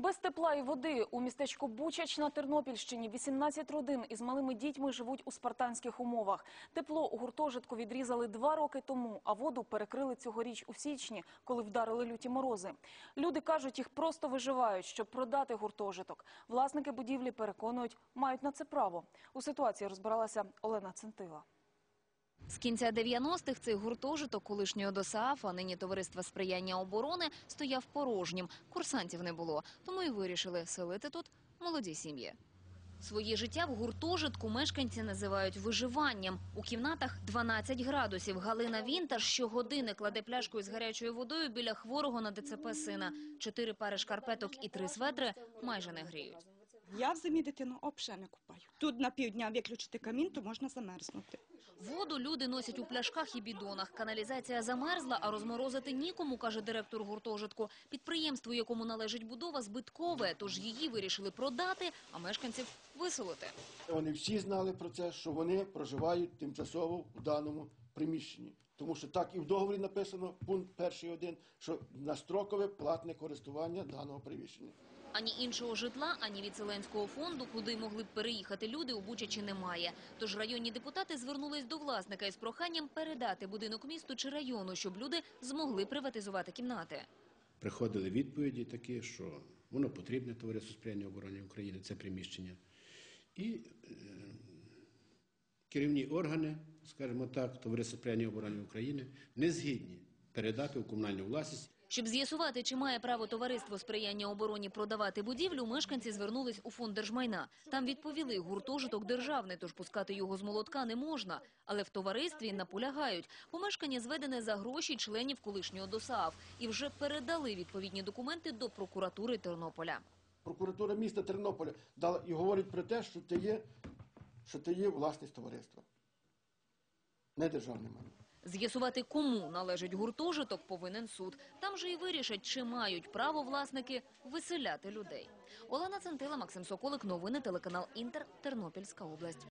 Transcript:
Без тепла і води у містечку Бучач на Тернопільщині 18 родин із малими дітьми живуть у спартанських умовах. Тепло у гуртожитку відрізали два роки тому, а воду перекрили цьогоріч у січні, коли вдарили люті морози. Люди кажуть, їх просто виживають, щоб продати гуртожиток. Власники будівлі переконують, мають на це право. У ситуації розбиралася Олена Центила. З кінця 90-х цей гуртожиток колишнього ДОСААФ, а нині Товариства сприяння оборони, стояв порожнім. Курсантів не було, тому і вирішили селити тут молоді сім'ї. Своє життя в гуртожитку мешканці називають виживанням. У кімнатах 12 градусів. Галина Вінтаж щогодини кладе пляшку із гарячою водою біля хворого на ДЦП сина. Чотири пари шкарпеток і три светри майже не гріють. Я в зимі дитину взагалі не купаю. Тут на півдня виключити камін, то можна замерзнути. Воду люди носять у пляшках і бідонах. Каналізація замерзла, а розморозити нікому, каже директор гуртожитку. Підприємство, якому належить будова, збиткове, тож її вирішили продати, а мешканців виселити. Вони всі знали про це, що вони проживають тимчасово в даному приміщенні. Тому що так і в договорі написано, пункт перший один, що на строкове платне користування даного приміщення. Ані іншого житла, ані від Селенського фонду, куди могли б переїхати люди, у Бучачі немає. Тож районні депутати звернулись до власника із проханням передати будинок місту чи району, щоб люди змогли приватизувати кімнати. приходили відповіді такі, що воно потрібне товариству сприяння обороні України, це приміщення. І е, керівні органи, скажімо так, товариство сприяння обороні України не згідні передати у комунальну власність Щоб з'ясувати, чи має право товариство сприяння обороні продавати будівлю, мешканці звернулись у фонд держмайна. Там відповіли, гуртожиток державний, тож пускати його з молотка не можна. Але в товаристві наполягають. Помешкання зведене за гроші членів колишнього ДОСААФ і вже передали відповідні документи до прокуратури Тернополя. Прокуратура міста Тернополя дала і говорить про те, що це є, власність товариства. Не державне майно. З'ясувати, кому належить гуртожиток, повинен суд. Там же і вирішать, чи мають право власники виселяти людей. Олена Центила, Максим Соколик, новини телеканал Інтер, Тернопільська область.